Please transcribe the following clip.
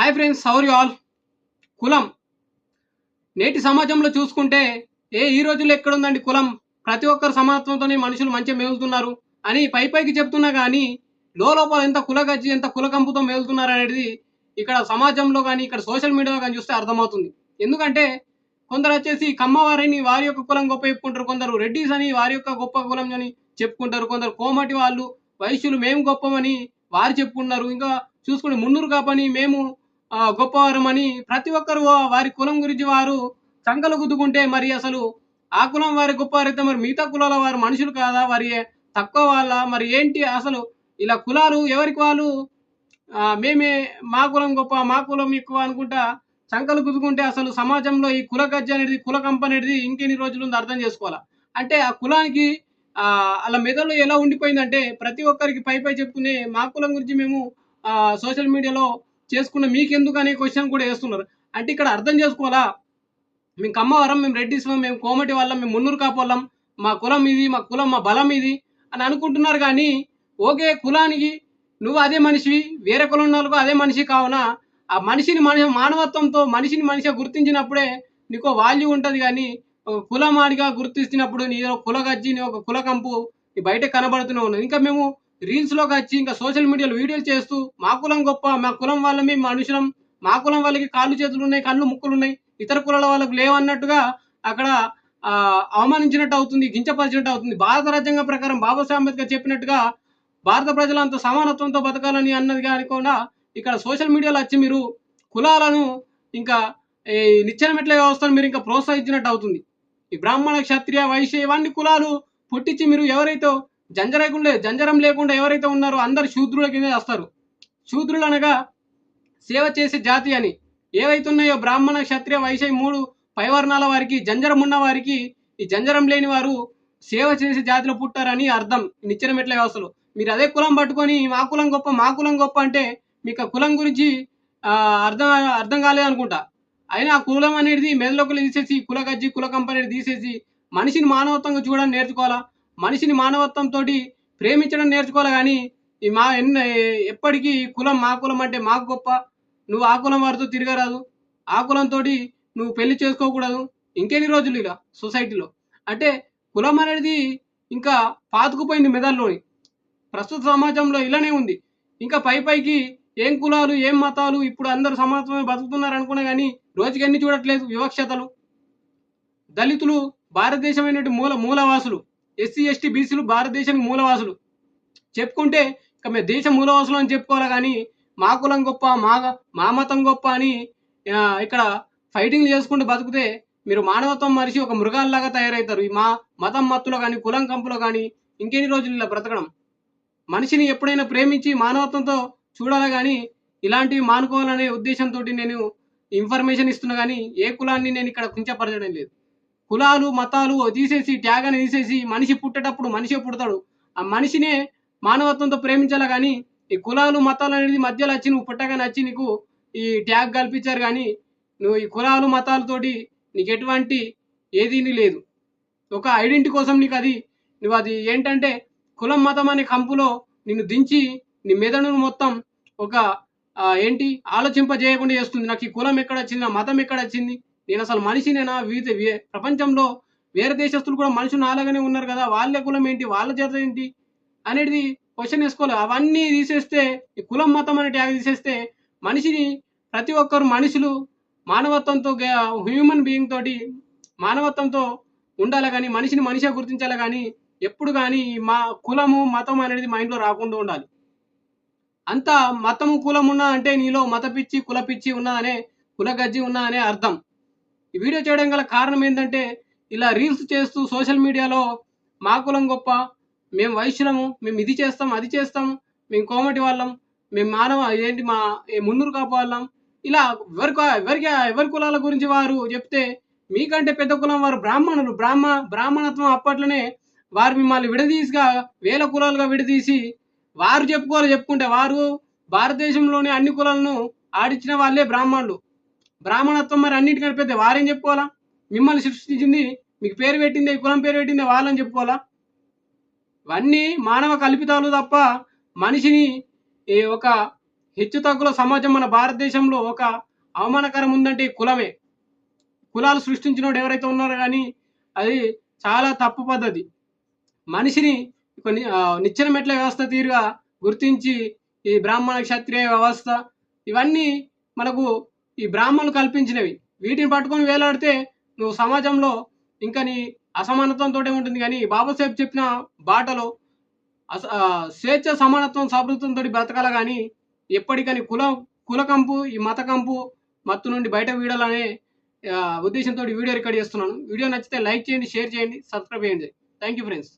Hi friends how are you all కులం. నేటి సమాజంలో చూసుకుంటే ఏ ఈ రోజుల్లో ఎక్కడుందండి కులం? ప్రతి ఒక్కరు సమానత్వంతోనే మనుషులు మంచిగా మేలుతున్నారు అని పై పైకి చెప్తున్నా కానీ లోపల ఎంత కులగజ్జి ఎంత కులకంపుతో మేలుతున్నారు అనేది ఇక్కడ సమాజంలో కానీ ఇక్కడ సోషల్ మీడియాలో కానీ చూస్తే అర్థమవుతుంది. ఎందుకంటే కొందరు వచ్చేసి కమ్మవారిని వారి యొక్క కులం గొప్ప చెప్పుకుంటారు కొందరు రెడ్డిస్ అని వారి యొక్క గొప్ప కులం అని చెప్పుకుంటారు కొందరు కోమటి వాళ్ళు వైశ్యులు మేము గొప్పమని వారు చెప్పుకుంటున్నారు. ఇంకా చూసుకుంటే మున్నూరు కాపని మేము గొప్పవారమని ప్రతి ఒక్కరు వారి కులం గురించి వారు చంకలు గుద్దుకుంటే మరి అసలు ఆ కులం వారి గొప్పవారైతే మరి మిగతా కులాల వారు మనుషులు కాదా? వారి తక్కువ వాళ్ళ? మరి ఏంటి అసలు ఇలా కులాలు ఎవరికి వాళ్ళు? మేమే మా కులం గొప్ప మా కులం ఎక్కువ అనుకుంటా చంకలు గుద్దుకుంటే అసలు సమాజంలో ఈ కుల గజ్జ అనేది కుల కంప అనేది ఇంకెన్ని రోజులు ఉందో అర్థం చేసుకోవాలా? అంటే ఆ కులానికి అలా మెదడులో ఎలా ఉండిపోయిందంటే ప్రతి ఒక్కరికి పై పై చెప్పుకునే మా కులం గురించి మేము సోషల్ మీడియాలో చేసుకున్న మీకెందుకు అనే క్వశ్చన్ కూడా వేస్తున్నారు. అంటే ఇక్కడ అర్థం చేసుకోవాలా? మేము కమ్మవరం మేము రెడ్డిస్ మేము కోమటి వాళ్ళం మేము మున్నూరు కాపోళ్ళం మా కులం ఇది మా కులం మా బలం ఇది అని అనుకుంటున్నారు కానీ ఓకే కులానికి నువ్వు అదే మనిషివి వేరే కులం ఉన్న వాళ్ళకు అదే మనిషి కావున ఆ మనిషిని మనిషి మానవత్వంతో మనిషిని మనిషిగా గుర్తించినప్పుడే నీకు వాల్యూ ఉంటుంది కానీ ఒక కులమాడిగా గుర్తిస్తున్నప్పుడు నీ ఒక కులగజ్జి నీ ఒక కులకంపు నీ బయట కనబడుతూనే ఉన్నది. ఇంకా మేము రీల్స్లోకి వచ్చి ఇంకా సోషల్ మీడియాలో వీడియోలు చేస్తూ మా కులం గొప్ప మా కులం వాళ్ళమే మనుషులం మా కులం వాళ్ళకి కాళ్ళు చేతులు ఉన్నాయి కళ్ళు ముక్కులు ఉన్నాయి ఇతర కులాల వాళ్ళకు లేవన్నట్టుగా అక్కడ అవమానించినట్టు అవుతుంది గించపరిచినట్టు అవుతుంది. భారత రాజ్యాంగం ప్రకారం బాబాసాహెబ్ అంబేద్కర్ చెప్పినట్టుగా భారత ప్రజలంతా సమానత్వంతో బతకాలని అన్నది కాకుండా ఇక్కడ సోషల్ మీడియాలో వచ్చి మీరు కులాలను ఇంకా ఈ నిచ్చెన మెట్ల వ్యవస్థను మీరు ఇంకా ప్రోత్సహించినట్టు అవుతుంది. ఈ బ్రాహ్మణ క్షత్రియ వైశ్య ఇవన్నీ కులాలు పుట్టించి మీరు ఎవరైతే జంజరకుండా జంజరం లేకుండా ఎవరైతే ఉన్నారో అందరు శూద్రుల కింద వస్తారు శూద్రులు అనగా సేవ చేసే జాతి అని. ఏవైతున్నాయో బ్రాహ్మణ క్షత్రియ వైశ్య మూడు పైవర్ణాల వారికి జంజరం ఉన్న వారికి ఈ జంజరం లేని వారు సేవ చేసే జాతిలో పుట్టారని అర్థం. ఈ నిచ్చెన మెట్ల వ్యవస్థలో మీరు అదే కులం పట్టుకొని మా కులం గొప్ప మా కులం గొప్ప అంటే మీకు ఆ కులం గురించి అర్థం అర్థం కాలేదు అనుకుంటా. అయినా ఆ కులం అనేది మెదలోకి తీసేసి కుల గజ్జి కుల కంపెనీ తీసేసి మనిషిని మానవత్వంగా చూడడం నేర్చుకోవాలా? మనిషిని మానవత్వంతో ప్రేమించడం నేర్చుకోవాలి కానీ ఈ మా ఎన్న ఎప్పటికీ కులం మా కులం అంటే మాకు గొప్ప. నువ్వు ఆ కులం వారితో తిరగరాదు. ఆ కులంతో నువ్వు పెళ్ళి చేసుకోకూడదు. ఇంకెన్ని రోజులు ఇలా సొసైటీలో? అంటే కులం అనేది ఇంకా పాతుకుపోయింది మెదల్లోని ప్రస్తుత సమాజంలో ఇలానే ఉంది. ఇంకా పై పైకి ఏం కులాలు ఏం మతాలు ఇప్పుడు అందరు సమాజమే బతుకుతున్నారు అనుకున్నా కానీ రోజుకి ఎన్ని చూడట్లేదు వివక్షతలు. దళితులు భారతదేశమైనటువంటి మూల మూలవాసులు. ఎస్సీ ఎస్టీ బీసీలు భారతదేశానికి మూలవాసులు. చెప్పుకుంటే ఇక మేము దేశ మూలవాసులు అని చెప్పుకోవాలి కానీ మా కులం గొప్ప మా మా మతం గొప్ప అని ఇక్కడ ఫైటింగ్ చేసుకుంటూ బతికితే మీరు మానవత్వం మనిషి ఒక మృగాల్లాగా తయారవుతారు ఈ మా మతం మత్తులో కానీ కులం కంపులో కానీ ఇంకెన్ని రోజులు ఇలా బ్రతకడం? మనిషిని ఎప్పుడైనా ప్రేమించి మానవత్వంతో చూడాలి కానీ ఇలాంటివి మానుకోవాలనే ఉద్దేశంతో నేను ఇన్ఫర్మేషన్ ఇస్తున్నా కానీ ఏ కులాన్ని నేను ఇక్కడ కించపరచడం లేదు. కులాలు మతాలు తీసేసి త్యాగాన్ని తీసేసి మనిషి పుట్టేటప్పుడు మనిషే పుడతాడు. ఆ మనిషినే మానవత్వంతో ప్రేమించాలి కానీ ఈ కులాలు మతాలు అనేది మధ్యలో వచ్చి నువ్వు పుట్టగానే వచ్చి నీకు ఈ ట్యాగ్ కల్పించారు కానీ నువ్వు ఈ కులాలు మతాలతోటి నీకు ఎటువంటి ఏదీ లేదు. ఒక ఐడెంటిటీ కోసం నీకు అది నువ్వు అది ఏంటంటే కులం మతం అనే కంపులో నిన్ను దించి నీ మెదడును మొత్తం ఒక ఏంటి ఆలోచింపజేయకుండా చేస్తుంది. నాకు ఈ కులం ఎక్కడ వచ్చింది నా మతం ఎక్కడ వచ్చింది నేను అసలు మనిషినేనా? వివిధ ప్రపంచంలో వేరే దేశస్తులు కూడా మనుషులు అలాగనే ఉన్నారు కదా? వాళ్ళ కులం ఏంటి? వాళ్ళ చేత ఏంటి? అనేది క్వశ్చన్ వేసుకోవాలి. అవన్నీ తీసేస్తే ఈ కులం మతం అనే ట్యాగ్ తీసేస్తే మనిషిని ప్రతి ఒక్కరు మనుషులు మానవత్వంతో హ్యూమన్ బీయింగ్ తోటి మానవత్వంతో ఉండాలి కానీ మనిషిని మనిషిగా గుర్తించాలి కానీ ఎప్పుడు కానీ మా కులము మతం అనేది మైండ్లో రాకుండా ఉండాలి. అంత మతము కులం ఉన్నా అంటే నీలో మత పిచ్చి కుల పిచ్చి ఉన్నదనే కుల గజ్జి ఉన్నదనే అర్థం. ఈ వీడియో చేయడం గల కారణం ఏంటంటే ఇలా రీల్స్ చేస్తూ సోషల్ మీడియాలో మా కులం గొప్ప మేము వైశ్యులము మేము ఇది చేస్తాం అది చేస్తాం మేము కోమటి వాళ్ళం మేము మానవ ఏంటి మా మున్నూరు కాపు వాళ్ళం ఇలా ఎవరికి ఎవరికి ఎవరి కులాల గురించి వారు చెప్తే మీకంటే పెద్ద కులం వారు బ్రాహ్మణులు. బ్రాహ్మ బ్రాహ్మణత్వం అప్పట్లోనే వారు మిమ్మల్ని విడదీసిగా వేల కులాలుగా విడదీసి వారు చెప్పుకోవాలి చెప్పుకుంటే వారు భారతదేశంలోని అన్ని కులాలను ఆడించిన వాళ్ళే బ్రాహ్మణులు. బ్రాహ్మణత్వం మరి అన్నిటికంటే పెద్ద వారేం చెప్పుకోవాలా? మిమ్మల్ని సృష్టించింది మీకు పేరు పెట్టింది కులం పేరు పెట్టిందే వాళ్ళని చెప్పుకోవాలా? ఇవన్నీ మానవ కల్పితాలు తప్ప మనిషిని ఈ ఒక హెచ్చు తగ్గుల సమాజం మన భారతదేశంలో ఒక అవమానకరం ఉందంటే కులమే. కులాలు సృష్టించినోడు ఎవరైతే ఉన్నారో కానీ అది చాలా తప్పు పద్ధతి. మనిషిని కొన్ని నిచ్చెన మెట్ల వ్యవస్థ తీరుగా గుర్తించి ఈ బ్రాహ్మణ క్షత్రియ వ్యవస్థ ఇవన్నీ మనకు ఈ బ్రాహ్మణులు కల్పించినవి. వీటిని పట్టుకొని వేలాడితే నువ్వు సమాజంలో ఇంకా నీ అసమానత్వంతో ఉంటుంది. కానీ బాబాసాహెబ్ చెప్పిన బాటలో అస స్వేచ్ఛ సమానత్వం సమృద్ధంతో బ్రతకాల కానీ ఎప్పటికని కుల కులకంపు ఈ మతకంపు మత్తు నుండి బయట వీడాలనే ఉద్దేశంతో వీడియో రికార్డ్ చేస్తున్నాను. వీడియో నచ్చితే లైక్ చేయండి షేర్ చేయండి సబ్స్క్రైబ్ చేయండి. Thank you friends.